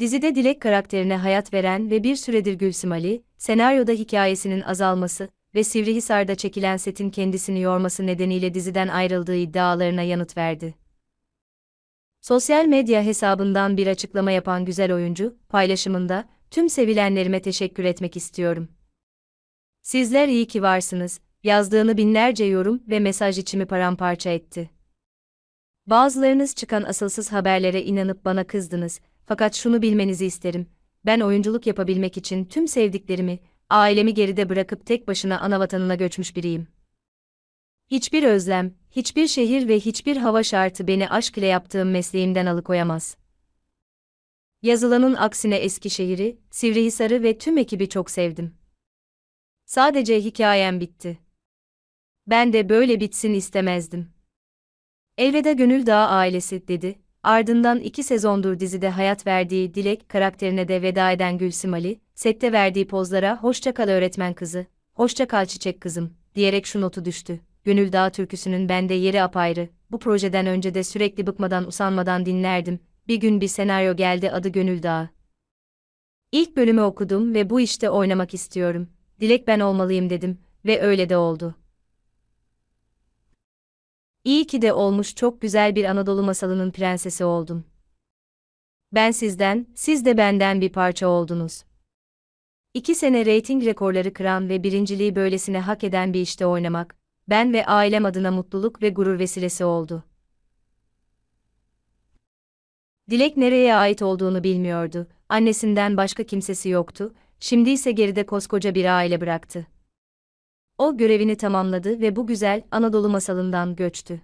Dizide Dilek karakterine hayat veren ve bir süredir Gülsüm Ali, senaryoda hikayesinin azalması ve Sivrihisar'da çekilen setin kendisini yorması nedeniyle diziden ayrıldığı iddialarına yanıt verdi. Sosyal medya hesabından bir açıklama yapan güzel oyuncu, paylaşımında, tüm sevilenlerime teşekkür etmek istiyorum. Sizler iyi ki varsınız, yazdığını binlerce yorum ve mesaj içimi paramparça etti. Bazılarınız çıkan asılsız haberlere inanıp bana kızdınız, fakat şunu bilmenizi isterim. Ben oyunculuk yapabilmek için tüm sevdiklerimi, ailemi geride bırakıp tek başına ana vatanına göçmüş biriyim. Hiçbir özlem, hiçbir şehir ve hiçbir hava şartı beni aşk ile yaptığım mesleğimden alıkoyamaz. Yazılanın aksine Eskişehir'i, Sivrihisar'ı ve tüm ekibi çok sevdim. Sadece hikayem bitti. Ben de böyle bitsin istemezdim. Elveda Gönül Dağı ailesi, dedi. Ardından iki sezondur dizide hayat verdiği Dilek karakterine de veda eden Gülsüm Ali, sette verdiği pozlara hoşça kal öğretmen kızı, hoşça kal çiçek kızım, diyerek şu notu düştü. Gönül Dağı türküsünün bende yeri apayrı, bu projeden önce de sürekli bıkmadan usanmadan dinlerdim, bir gün bir senaryo geldi adı Gönül Dağı. İlk bölümü okudum ve bu işte oynamak istiyorum, Dilek ben olmalıyım dedim ve öyle de oldu. İyi ki de olmuş çok güzel bir Anadolu masalının prensesi oldum. Ben sizden, siz de benden bir parça oldunuz. İki sene reyting rekorları kıran ve birinciliği böylesine hak eden bir işte oynamak, ben ve ailem adına mutluluk ve gurur vesilesi oldu. Dilek nereye ait olduğunu bilmiyordu, annesinden başka kimsesi yoktu, şimdi ise geride koskoca bir aile bıraktı. O görevini tamamladı ve bu güzel Anadolu masalından göçtü.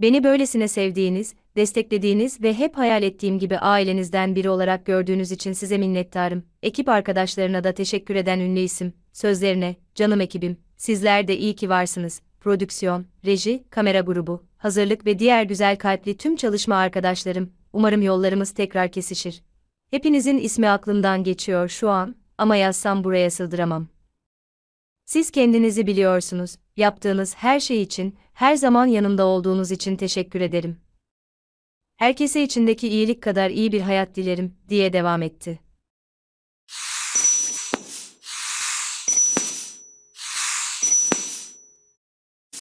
Beni böylesine sevdiğiniz, desteklediğiniz ve hep hayal ettiğim gibi ailenizden biri olarak gördüğünüz için size minnettarım. Ekip arkadaşlarına da teşekkür eden ünlü isim, sözlerine, canım ekibim, sizler de iyi ki varsınız. Prodüksiyon, reji, kamera grubu, hazırlık ve diğer güzel kalpli tüm çalışma arkadaşlarım, umarım yollarımız tekrar kesişir. Hepinizin ismi aklımdan geçiyor şu an ama yazsam buraya sığdıramam. Siz kendinizi biliyorsunuz, yaptığınız her şey için, her zaman yanımda olduğunuz için teşekkür ederim. Herkese içindeki iyilik kadar iyi bir hayat dilerim, diye devam etti.